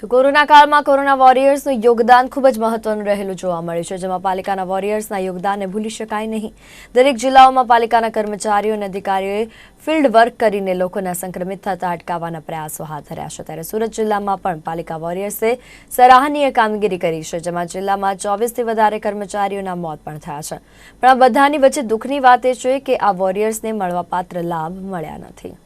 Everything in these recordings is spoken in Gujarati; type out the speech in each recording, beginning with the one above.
તો કોરોના કાળમાં કોરોના વોરિયર્સનું યોગદાન ખૂબ જ મહત્વનું રહેલું જોવા મળ્યું છે, જેમાં પાલિકાના વોરિયર્સના યોગદાનને ભૂલી શકાય નહીં. દરેક જિલ્લાઓમાં પાલિકાના કર્મચારીઓ અને અધિકારીઓએ ફિલ્ડ વર્ક કરીને લોકોના સંક્રમિત થતા અટકાવવાના પ્રયાસો હાથ ધર્યા છે. ત્યારે સુરત જિલ્લામાં પણ પાલિકા વોરિયર્સે સરાહનીય કામગીરી કરી છે, જેમાં જિલ્લામાં ચોવીસથી વધારે કર્મચારીઓના મોત પણ થયા છે. પણ આ બધાની વચ્ચે દુઃખની વાત એ છે કે આ વોરિયર્સને મળવાપાત્ર લાભ મળ્યા નથી.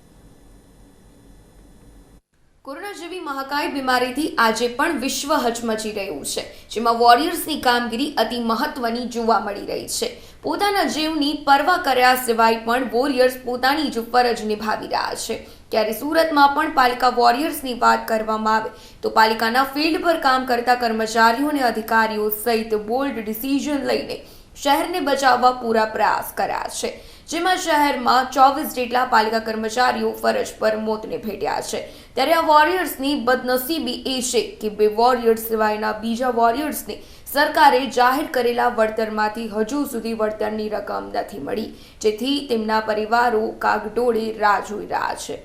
કોરોના જેવી મહાકાય બીમારીથી આજે પણ વિશ્વ હચમચી રહ્યું છે, જેમાં વોરિયર્સની કામગીરી અતિ મહત્વની જોવા મળી રહી છે. પોતાના જીવની પરવા કર્યા સિવાય પણ વોરિયર્સ પોતાની જ ફરજ નિભાવી રહ્યા છે. ત્યારે સુરતમાં પણ પાલિકા વોરિયર્સની વાત કરવામાં આવે, તો પાલિકાના ફિલ્ડ પર કામ કરતા કર્મચારીઓ અને અધિકારીઓ સહિત બોલ્ડ ડિસિઝન લઈને શહેરને બચાવવા પૂરા પ્રયાસ કર્યા છે. જેમાં શહેરમાં ચોવીસ જેટલા પાલિકા કર્મચારીઓ ફરજ પર મોતને ભેટ્યા છે. ત્યારે આ વોરિયર્સની બદનસીબી એ છે કે બે વોરિયર્સ સિવાયના બીજા વોરિયર્સને સરકારે જાહેર કરેલા વળતરમાંથી હજુ સુધી વળતરની રકમ નથી મળી, જેથી તેમના પરિવારો કાગડોળે રાહ જોઈ રહ્યા છે.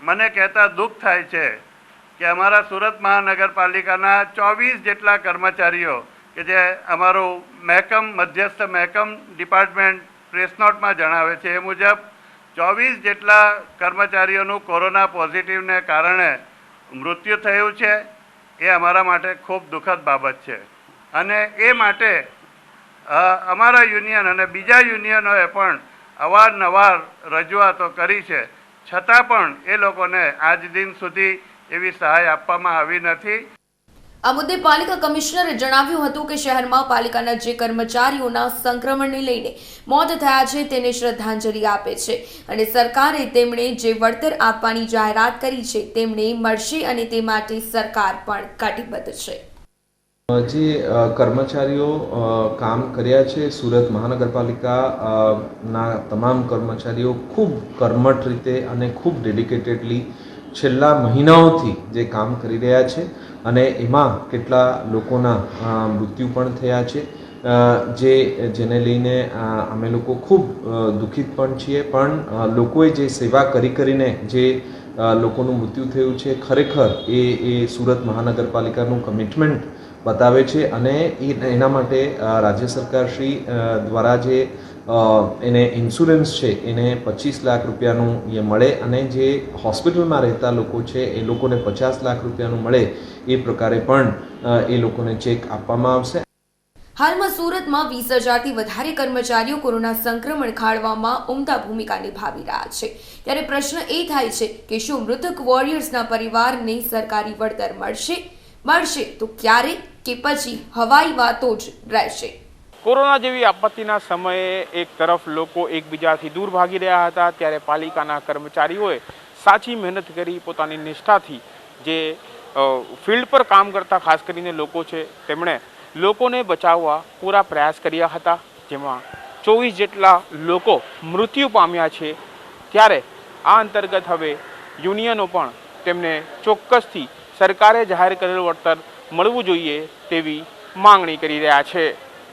મને કહેતા દુઃખ થાય છે કે અમારા સુરત મહાનગરપાલિકાના ચોવીસ જેટલા કર્મચારીઓ કે જે અમારું મહેકમ, મધ્યસ્થ મહેકમ ડિપાર્ટમેન્ટ પ્રેસ નોટમાં જણાવે છે, એ મુજબ ચોવીસ જેટલા કર્મચારીઓનું કોરોના પોઝિટિવને કારણે મૃત્યુ થયું છે. એ અમારા માટે ખૂબ દુઃખદ બાબત છે. અને એ માટે અમારા યુનિયન અને બીજા યુનિયનોએ પણ અવારનવાર રજૂઆતો કરી છે. છતાં પણ એ લોકોને આજ દિન સુધી એવી સહાય આપવામાં આવી નથી. આ મુદ્દે પાલિકા કમિશનરે જણાવ્યું હતું કે શહેરમાં પાલિકાના જે કર્મચારીઓના સંક્રમણને લઈને મોત થયા છે તેને શ્રદ્ધાંજલિ આપે છે અને સરકારે તેમણે જે વળતર આપવાની જાહેરાત કરી છે તેમને મળશે અને તે માટે સરકાર પણ કટિબદ્ધ છે. જે કર્મચારીઓ કામ કર્યા છે સુરત મહાનગરપાલિકા ના તમામ કર્મચારીઓ ખૂબ કર્મઠ રીતે અને ખૂબ ડેડિકેટેડલી છેલ્લા મહિનાઓથી જે કામ કરી રહ્યા છે. અને એમાં કેટલા લોકોના મૃત્યુ પણ થયા છે. જે, જેને લઈને અમે લોકો ખૂબ દુઃખિત પણ છીએ. પણ લોકોએ જે સેવા કરી કરીને જે લોકોનું મૃત્યુ થયું છે, ખરેખર એ એ સુરત મહાનગરપાલિકાનું કમિટમેન્ટ બતાવે છે અને એના માટે રાજ્ય સરકાર શ્રી દ્વારા જે એને ઇન્સ્યોરન્સ છે, એને પચીસ લાખ રૂપિયાનું એ મળે અને જે હોસ્પિટલમાં રહેતા લોકો છે, એ લોકોને પચાસ લાખ રૂપિયાનું મળે એ પ્રકારે પણ એ લોકોને ચેક આપવામાં આવશે. હાલમાં સુરતમાં વીસ હજારથી વધારે કર્મચારીઓ કોરોના સંક્રમણ ખાળવામાં ઉમદા ભૂમિકા નિભાવી રહ્યા છે. ત્યારે પ્રશ્ન એ થાય છે કે શું મૃતક વોરિયર્સના પરિવારને સરકારી વળતર મળશે? મળશે તો ક્યારે? કે પછી હવાઈ વાતો જ રહેશે. કોરોના જેવી આપત્તિના સમયે એક તરફ લોકો એકબીજાથી દૂર ભાગી રહ્યા હતા, ત્યારે પાલિકાના કર્મચારીઓએ સાચી મહેનત કરી પોતાની નિષ્ઠાથી જે ફિલ્ડ પર કામ કરતા ખાસ કરીને લોકો છે, તેમણે લોકોને બચાવવા પૂરા પ્રયાસ કર્યા હતા. જેમાં ચોવીસ જેટલા લોકો મૃત્યુ પામ્યા છે, ત્યારે આ અંતર્ગત હવે યુનિયનો પણ તેમને ચોક્કસથી સરકારે જાહેર કરેલું વળતર મળવું જોઈએ તેવી માંગણી કરી રહ્યા છે.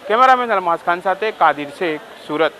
કેમેરામેન અરમાઝ ખાન સાથે કાદિર શેખ સુરત.